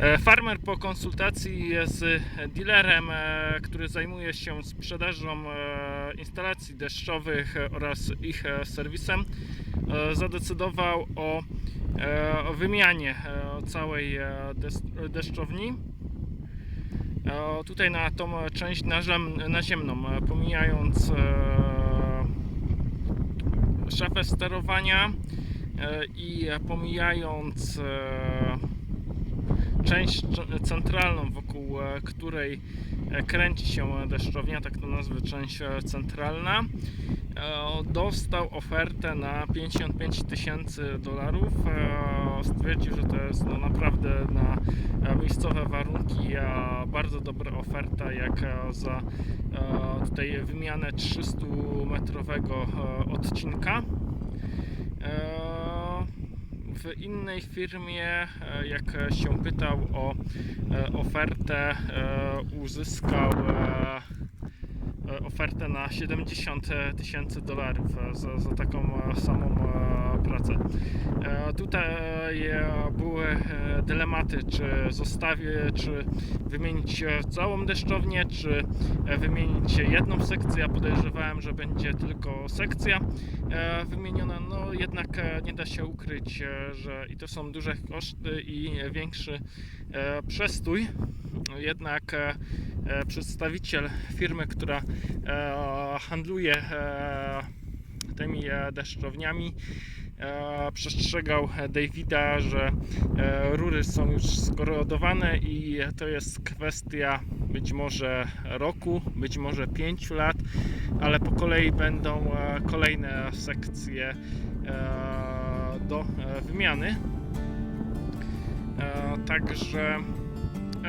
E, Farmer po konsultacji z dealerem, e, który zajmuje się sprzedażą e, instalacji deszczowych e, oraz ich e, serwisem, e, zadecydował o, e, wymianie e, całej e, des- deszczowni. E, Tutaj na tą część naziem- naziemną, e, pomijając e, szafę sterowania e, i pomijając e, część centralną, wokół e, której e, kręci się deszczownia, tak to nazwę część e, centralna, dostał ofertę na 55 tysięcy dolarów. Stwierdził, że to jest no, naprawdę na miejscowe warunki bardzo dobra oferta, jak za tutaj wymianę 300 metrowego e, odcinka. W innej firmie, e, jak się pytał o e, ofertę, e, uzyskał ofertę na 70 tysięcy dolarów e, za, za taką e, samą e, pracę. Tutaj były dylematy, czy zostawię, czy wymienić całą deszczownię, czy wymienić jedną sekcję. Ja podejrzewałem, że będzie tylko sekcja wymieniona. No jednak nie da się ukryć, że i to są duże koszty i większy przestój. Jednak przedstawiciel firmy, która e, handluje e, tymi e, deszczowniami, e, przestrzegał Davida, że e, rury są już skorodowane i to jest kwestia być może roku, być może pięciu lat, ale po kolei będą e, kolejne sekcje e, do e, wymiany. E, Także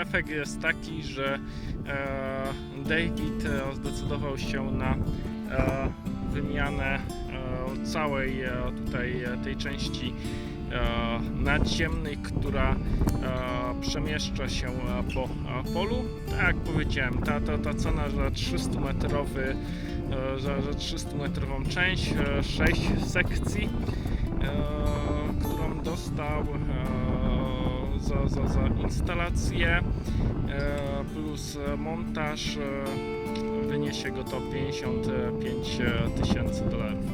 efekt jest taki, że e, David e, zdecydował się na e, wymianę całej tutaj tej części nadziemnej, która przemieszcza się po polu. Tak jak powiedziałem, ta, ta, ta cena za 300 metrowy za, za 300 metrową część, 6 sekcji, którą dostał za, za, za instalację e, plus montaż e, wyniesie go to 55 tysięcy dolarów.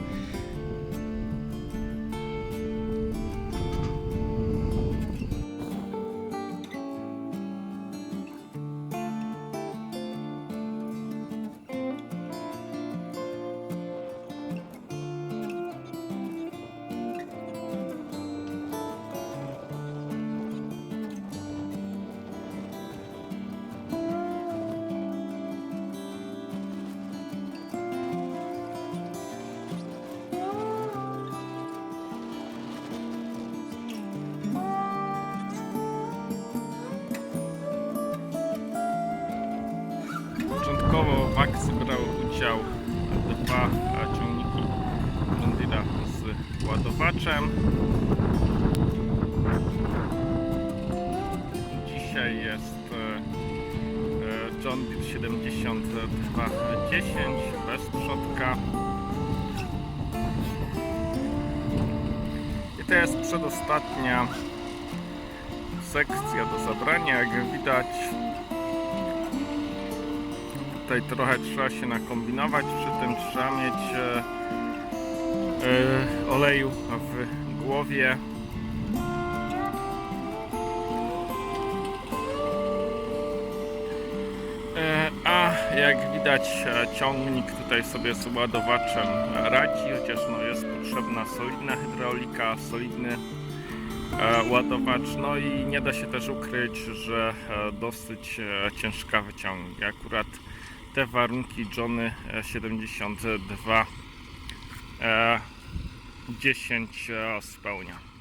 Akcji brały udział dwa ciągniki John z ładowaczem. Dzisiaj jest e, e, John Deere 7210 bez przodka. I to jest przedostatnia sekcja do zabrania, jak widać tutaj trochę trzeba się nakombinować, przy tym trzeba mieć e, e, oleju w głowie. E, a jak widać ciągnik tutaj sobie z ładowaczem radzi, chociaż no, jest potrzebna solidna hydraulika, solidny ładowacz, no i nie da się też ukryć, że dosyć ciężka wyciągnik. Akurat te warunki Johnny e, 72 e, 10 e, spełnia.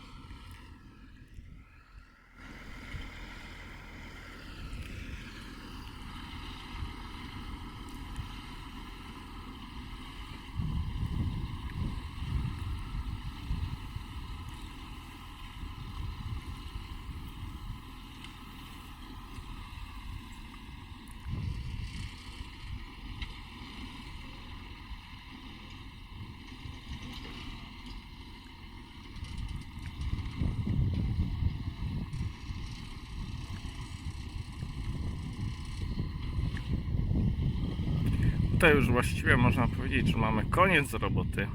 Tutaj już właściwie można powiedzieć, że mamy koniec roboty.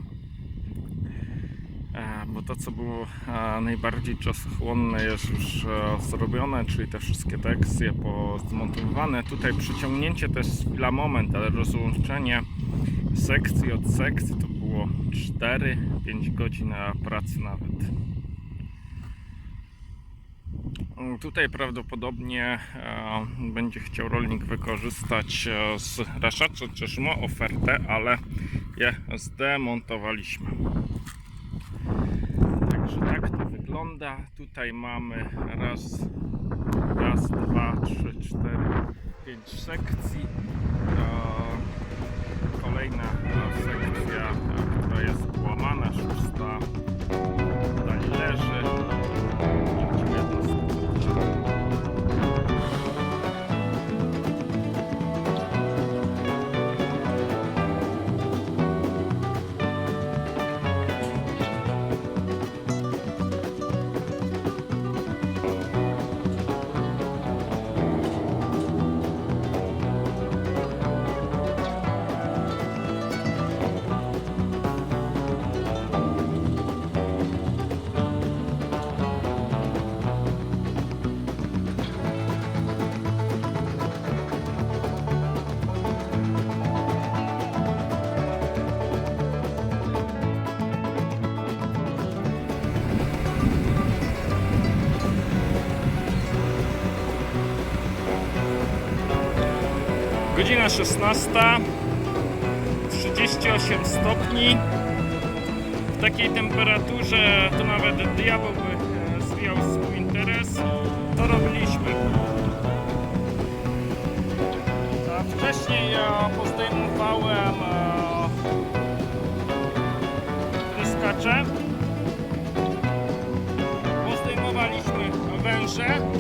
E, Bo to, co było e, najbardziej czasochłonne, jest już e, zrobione, czyli te wszystkie tekstie zmontowane. Tutaj przyciągnięcie jest chwila moment, ale rozłączenie sekcji od sekcji to było 4-5 godzin pracy nawet. Tutaj prawdopodobnie e, będzie chciał rolnik wykorzystać e, z raszacza, ma ofertę, ale je zdemontowaliśmy. Także tak to wygląda. Tutaj mamy raz, raz, dwa, trzy, cztery, pięć sekcji. E, Kolejna sekcja, która jest połamana, szósta Godzina 16, 38 stopni. W takiej temperaturze to nawet diabeł by e, zwijał swój interes. To robiliśmy. Wcześniej ja pozdejmowałem e, pryskacze. Pozdejmowaliśmy węże.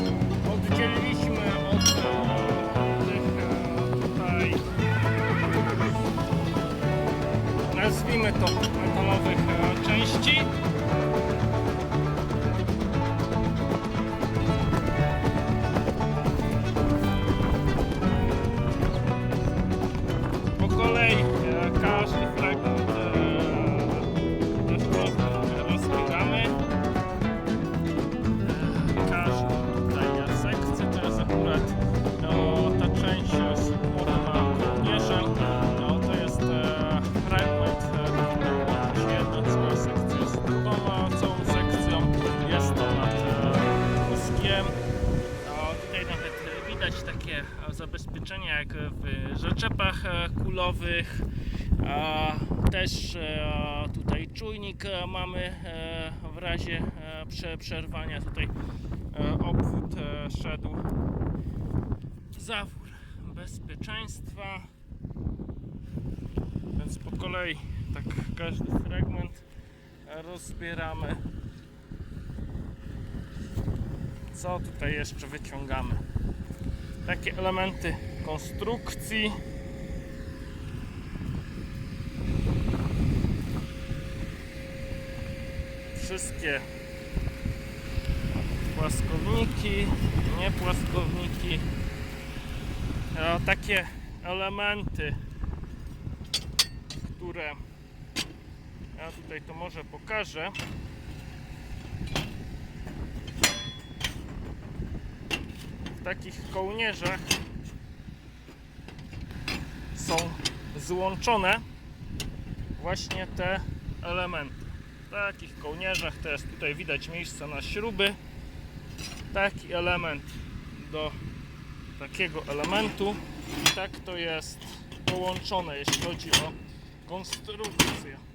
走 widać takie e, zabezpieczenia jak w rzeczepach e, kulowych. Też e, tutaj czujnik e, mamy e, w razie e, prze, przerwania. Tutaj e, obwód e, szedł. Zawór bezpieczeństwa. Więc po kolei tak każdy fragment e, rozbieramy. Co tutaj jeszcze wyciągamy? Takie elementy konstrukcji. Wszystkie płaskowniki, nie płaskowniki. E, takie elementy, które ja tutaj to może pokażę. Takich kołnierzach są złączone właśnie te elementy. W takich kołnierzach jest tutaj widać miejsce na śruby. Taki element do takiego elementu i tak to jest połączone, jeśli chodzi o konstrukcję.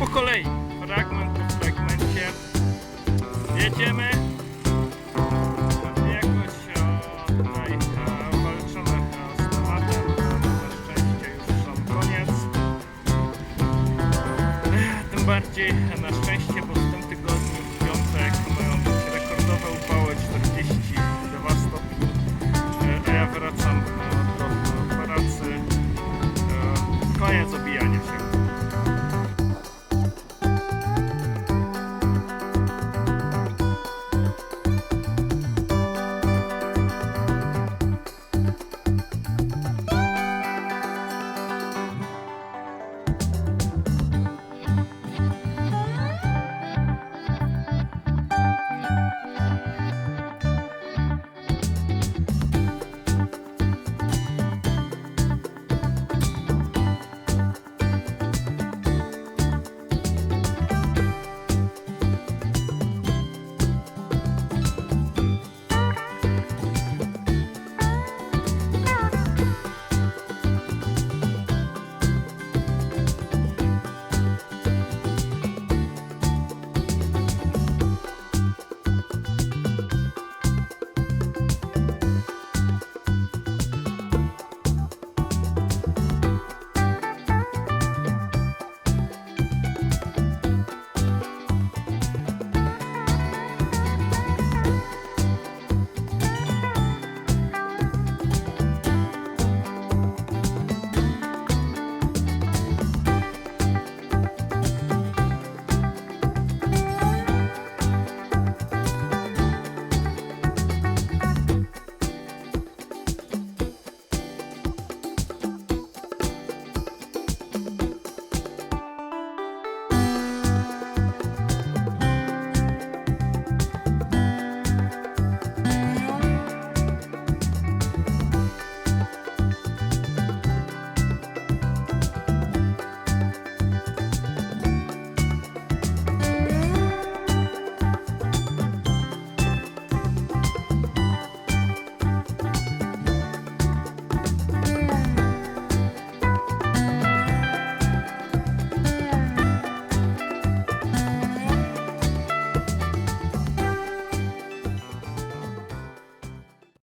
Po kolei, fragment po fragmencie jedziemy. Jakoś e, tutaj e, e, z tematem. Na szczęście już sam koniec. Tym bardziej na szczęście